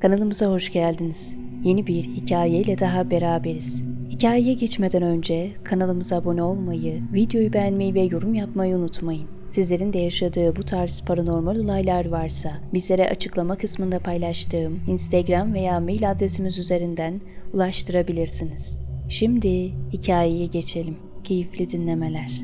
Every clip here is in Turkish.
Kanalımıza hoş geldiniz. Yeni bir hikayeyle daha beraberiz. Hikayeye geçmeden önce kanalımıza abone olmayı, videoyu beğenmeyi ve yorum yapmayı unutmayın. Sizlerin de yaşadığı bu tarz paranormal olaylar varsa bizlere açıklama kısmında paylaştığım Instagram veya mail adresimiz üzerinden ulaştırabilirsiniz. Şimdi hikayeye geçelim. Keyifli dinlemeler.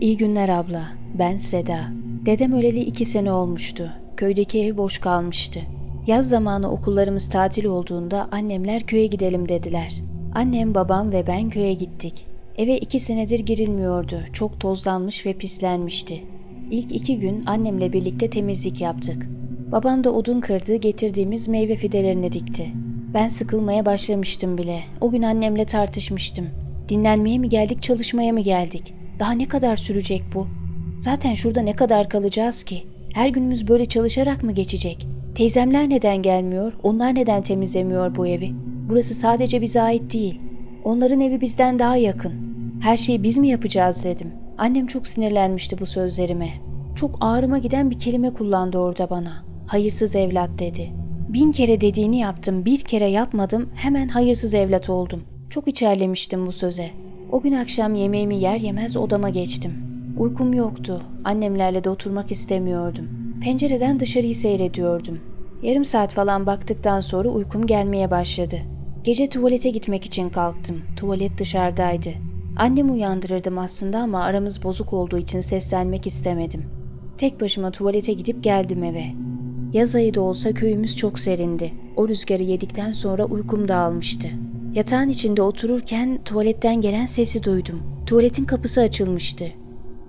İyi günler abla. Ben Seda. Dedem öleli iki sene olmuştu. Köydeki ev boş kalmıştı. Yaz zamanı okullarımız tatil olduğunda annemler köye gidelim dediler. Annem, babam ve ben köye gittik. Eve iki senedir girilmiyordu. Çok tozlanmış ve pislenmişti. İlk iki gün annemle birlikte temizlik yaptık. Babam da odun kırdı, getirdiğimiz meyve fidelerini dikti. Ben sıkılmaya başlamıştım bile. O gün annemle tartışmıştım. Dinlenmeye mi geldik, çalışmaya mı geldik? Daha ne kadar sürecek bu? Zaten şurada ne kadar kalacağız ki? Her günümüz böyle çalışarak mı geçecek? Teyzemler neden gelmiyor? Onlar neden temizlemiyor bu evi? Burası sadece bize ait değil. Onların evi bizden daha yakın. Her şeyi biz mi yapacağız dedim. Annem çok sinirlenmişti bu sözlerime. Çok ağrıma giden bir kelime kullandı orada bana. Hayırsız evlat dedi. Bin kere dediğini yaptım, bir kere yapmadım, hemen hayırsız evlat oldum. Çok içerlemiştim bu söze. O gün akşam yemeğimi yer yemez odama geçtim. Uykum yoktu. Annemlerle de oturmak istemiyordum. Pencereden dışarıyı seyrediyordum. Yarım saat falan baktıktan sonra uykum gelmeye başladı. Gece tuvalete gitmek için kalktım. Tuvalet dışarıdaydı. Annemi uyandırırdım aslında ama aramız bozuk olduğu için seslenmek istemedim. Tek başıma tuvalete gidip geldim eve. Yaz ayı da olsa köyümüz çok serindi. O rüzgarı yedikten sonra uykum dağılmıştı. Yatağın içinde otururken tuvaletten gelen sesi duydum. Tuvaletin kapısı açılmıştı.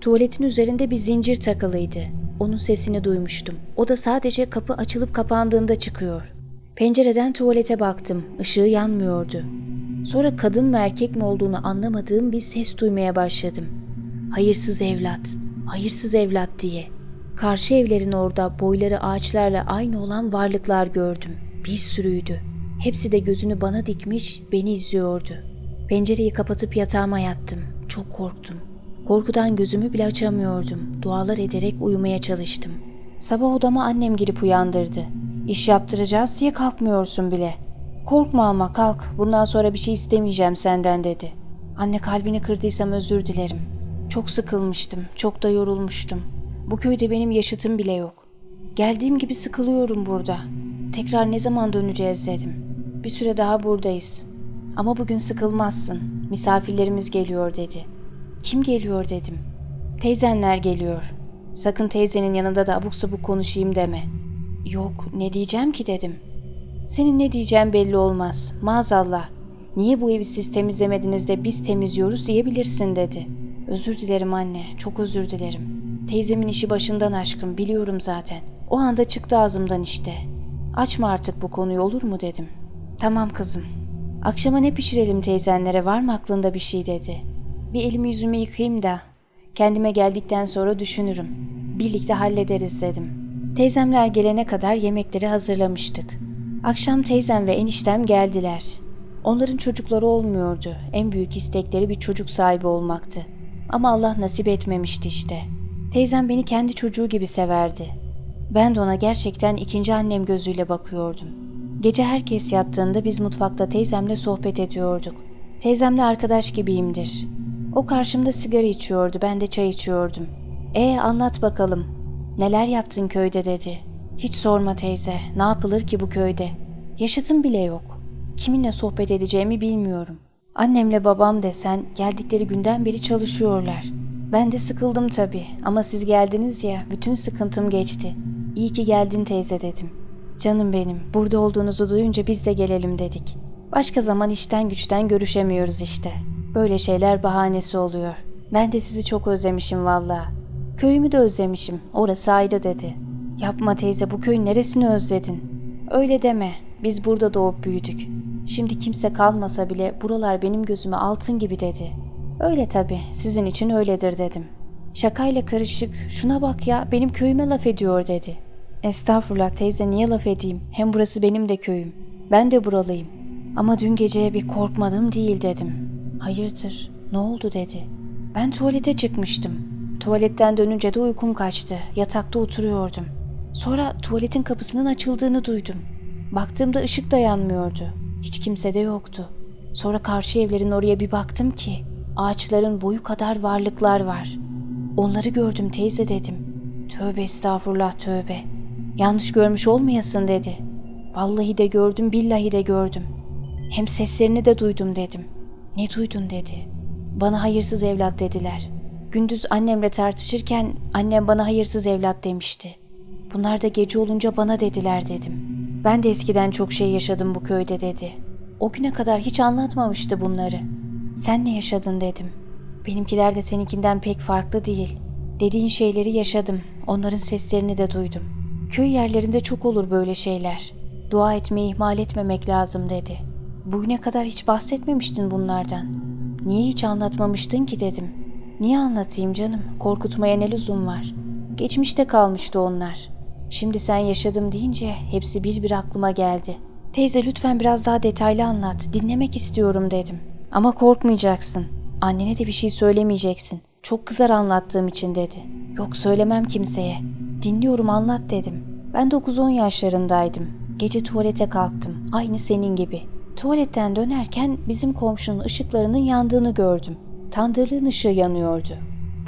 Tuvaletin üzerinde bir zincir takılıydı. Onun sesini duymuştum. O da sadece kapı açılıp kapandığında çıkıyor. Pencereden tuvalete baktım. Işığı yanmıyordu. Sonra kadın mı erkek mi olduğunu anlamadığım bir ses duymaya başladım. Hayırsız evlat, hayırsız evlat diye. Karşı evlerin orada boyları ağaçlarla aynı olan varlıklar gördüm. Bir sürüydü. Hepsi de gözünü bana dikmiş, beni izliyordu. Pencereyi kapatıp yatağıma yattım. Çok korktum. Korkudan gözümü bile açamıyordum. Dualar ederek uyumaya çalıştım. Sabah odama annem girip uyandırdı. İş yaptıracağız diye kalkmıyorsun bile. Korkma ama kalk. Bundan sonra bir şey istemeyeceğim senden dedi. Anne kalbini kırdıysam özür dilerim. Çok sıkılmıştım. Çok da yorulmuştum. Bu köyde benim yaşıtım bile yok. Geldiğim gibi sıkılıyorum burada. Tekrar ne zaman döneceğiz dedim. Bir süre daha buradayız. Ama bugün sıkılmazsın. Misafirlerimiz geliyor dedi. Kim geliyor dedim. Teyzenler geliyor. Sakın teyzenin yanında da abuk sabuk konuşayım deme. Yok ne diyeceğim ki dedim. Senin ne diyeceğin belli olmaz. Maazallah. Niye bu evi siz temizlemediniz de biz temizliyoruz diyebilirsin dedi. Özür dilerim anne, çok özür dilerim. Teyzemin işi başından aşkın biliyorum zaten. O anda çıktı ağzımdan işte. Açma artık bu konuyu olur mu dedim. Tamam kızım. Akşama ne pişirelim teyzenlere var mı aklında bir şey dedi. Bir elimi yüzümü yıkayayım da kendime geldikten sonra düşünürüm. Birlikte hallederiz dedim. Teyzemler gelene kadar yemekleri hazırlamıştık. Akşam teyzem ve eniştem geldiler. Onların çocukları olmuyordu. En büyük istekleri bir çocuk sahibi olmaktı. Ama Allah nasip etmemişti işte. Teyzem beni kendi çocuğu gibi severdi. Ben de ona gerçekten ikinci annem gözüyle bakıyordum. Gece herkes yattığında biz mutfakta teyzemle sohbet ediyorduk. Teyzemle arkadaş gibiyimdir. O karşımda sigara içiyordu, ben de çay içiyordum. E anlat bakalım. Neler yaptın köyde dedi. Hiç sorma teyze, ne yapılır ki bu köyde? Yaşıtım bile yok. Kiminle sohbet edeceğimi bilmiyorum. Annemle babam desen geldikleri günden beri çalışıyorlar. Ben de sıkıldım tabii ama siz geldiniz ya bütün sıkıntım geçti. İyi ki geldin teyze dedim. Canım benim, burada olduğunuzu duyunca biz de gelelim dedik. Başka zaman işten güçten görüşemiyoruz işte. Böyle şeyler bahanesi oluyor. Ben de sizi çok özlemişim valla. Köyümü de özlemişim, orası ayrı dedi. Yapma teyze bu köyün neresini özledin? Öyle deme, biz burada doğup büyüdük. Şimdi kimse kalmasa bile buralar benim gözüme altın gibi dedi. Öyle tabii, sizin için öyledir dedim. Şakayla karışık, şuna bak ya benim köyüme laf ediyor dedi. Estağfurullah teyze niye laf edeyim? Hem burası benim de köyüm. Ben de buralıyım. Ama dün geceye bir korkmadım değil dedim. Hayırdır, ne oldu dedi. Ben tuvalete çıkmıştım. Tuvaletten dönünce de uykum kaçtı. Yatakta oturuyordum. Sonra tuvaletin kapısının açıldığını duydum. Baktığımda ışık da yanmıyordu. Hiç kimse de yoktu. Sonra karşı evlerin oraya bir baktım ki ağaçların boyu kadar varlıklar var. Onları gördüm teyze dedim. Tövbe estağfurullah tövbe. Yanlış görmüş olmayasın dedi. Vallahi de gördüm billahi de gördüm. Hem seslerini de duydum dedim. Ne duydun dedi. Bana hayırsız evlat dediler. Gündüz annemle tartışırken annem bana hayırsız evlat demişti. Bunlar da gece olunca bana dediler dedim. Ben de eskiden çok şey yaşadım bu köyde dedi. O güne kadar hiç anlatmamıştı bunları. Sen ne yaşadın dedim. Benimkiler de seninkinden pek farklı değil. Dediğin şeyleri yaşadım. Onların seslerini de duydum. Köy yerlerinde çok olur böyle şeyler. Dua etmeyi ihmal etmemek lazım dedi. Bugüne kadar hiç bahsetmemiştin bunlardan. Niye hiç anlatmamıştın ki dedim. Niye anlatayım canım? Korkutmaya ne lüzum var? Geçmişte kalmıştı onlar. Şimdi sen yaşadım deyince hepsi bir bir aklıma geldi. Teyze lütfen biraz daha detaylı anlat. Dinlemek istiyorum dedim. Ama korkmayacaksın. Annene de bir şey söylemeyeceksin. Çok kızar anlattığım için dedi. Yok söylemem kimseye. Dinliyorum anlat dedim. Ben 9-10 yaşlarındaydım. Gece tuvalete kalktım. Aynı senin gibi. Tuvaletten dönerken bizim komşunun ışıklarının yandığını gördüm. Tandırlığın ışığı yanıyordu.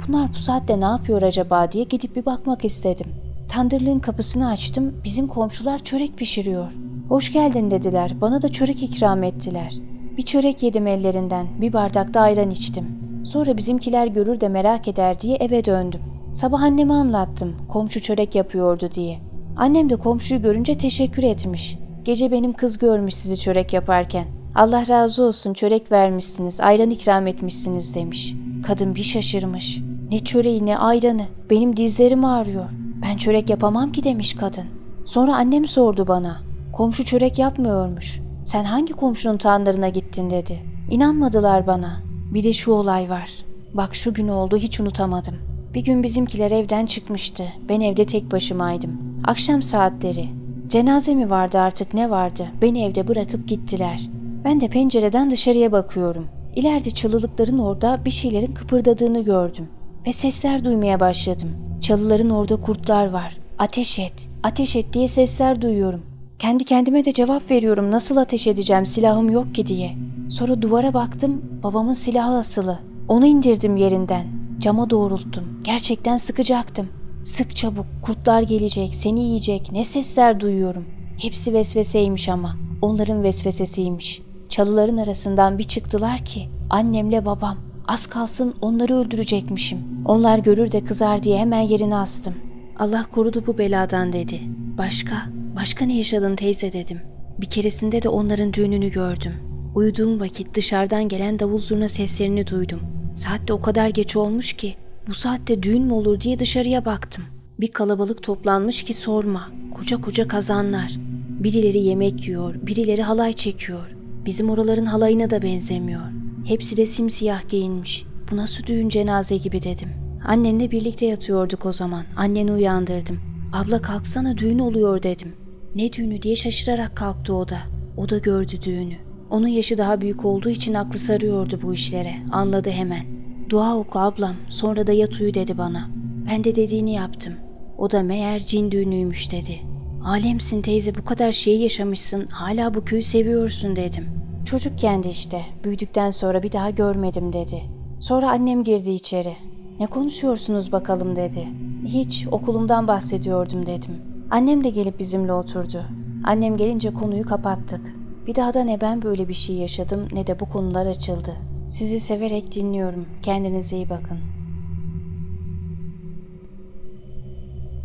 Bunlar bu saatte ne yapıyor acaba diye gidip bir bakmak istedim. Tandırlığın kapısını açtım. Bizim komşular çörek pişiriyor. Hoş geldin dediler. Bana da çörek ikram ettiler. Bir çörek yedim ellerinden. Bir bardak da ayran içtim. Sonra bizimkiler görür de merak eder diye eve döndüm. Sabah anneme anlattım. Komşu çörek yapıyordu diye. Annem de komşuyu görünce teşekkür etmiş. Gece benim kız görmüş sizi çörek yaparken. Allah razı olsun çörek vermişsiniz, ayran ikram etmişsiniz demiş. Kadın bir şaşırmış. Ne çöreği ne ayranı, benim dizlerim ağrıyor. Ben çörek yapamam ki demiş kadın. Sonra annem sordu bana. Komşu çörek yapmıyormuş. Sen hangi komşunun tanrına gittin dedi. İnanmadılar bana. Bir de şu olay var. Bak şu gün oldu hiç unutamadım. Bir gün bizimkiler evden çıkmıştı. Ben evde tek başımaydım. Akşam saatleri. Cenaze mi vardı artık ne vardı? Beni evde bırakıp gittiler. Ben de pencereden dışarıya bakıyorum. İleride çalılıkların orada bir şeylerin kıpırdadığını gördüm. Ve sesler duymaya başladım. Çalıların orada kurtlar var. Ateş et, ateş et diye sesler duyuyorum. Kendi kendime de cevap veriyorum nasıl ateş edeceğim silahım yok ki diye. Sonra duvara baktım babamın silahı asılı. Onu indirdim yerinden. Cama doğrulttum. Gerçekten sıkacaktım. Sık çabuk kurtlar gelecek seni yiyecek ne sesler duyuyorum. Hepsi vesveseymiş ama onların vesvesesiymiş. Çalıların arasından bir çıktılar ki annemle babam. Az kalsın onları öldürecekmişim. Onlar görür de kızar diye hemen yerine astım. Allah korudu bu beladan dedi. Başka, başka ne yaşadın teyze dedim. Bir keresinde de onların düğününü gördüm. Uyuduğum vakit dışarıdan gelen davul zurna seslerini duydum. Saat de o kadar geç olmuş ki bu saatte düğün mü olur diye dışarıya baktım. Bir kalabalık toplanmış ki sorma. Koca koca kazanlar. Birileri yemek yiyor, birileri halay çekiyor. Bizim oraların halayına da benzemiyor. Hepsi de simsiyah giyinmiş. Bu nasıl düğün cenaze gibi dedim. Annenle birlikte yatıyorduk o zaman. Anneni uyandırdım. Abla kalksana düğün oluyor dedim. Ne düğünü diye şaşırarak kalktı o da. O da gördü düğünü. Onun yaşı daha büyük olduğu için aklı sarıyordu bu işlere. Anladı hemen. Dua oku ablam, sonra da yat uyu dedi bana. Ben de dediğini yaptım. O da meğer cin düğünüymüş dedi. Alemsin teyze bu kadar şey yaşamışsın, hala bu köyü seviyorsun dedim. Çocuk kendi işte, büyüdükten sonra bir daha görmedim dedi. Sonra annem girdi içeri. Ne konuşuyorsunuz bakalım dedi. Hiç, okulumdan bahsediyordum dedim. Annem de gelip bizimle oturdu. Annem gelince konuyu kapattık. Bir daha da ne ben böyle bir şey yaşadım ne de bu konular açıldı. Sizi severek dinliyorum. Kendinize iyi bakın.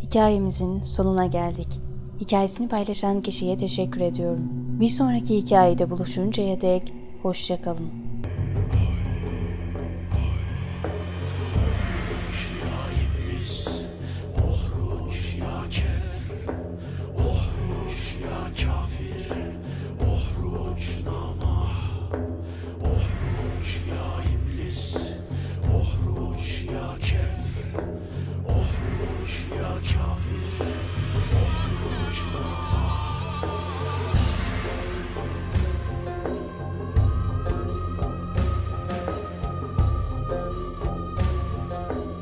Hikayemizin sonuna geldik. Hikayesini paylaşan kişiye teşekkür ediyorum. Bir sonraki hikayede buluşuncaya dek hoşçakalın.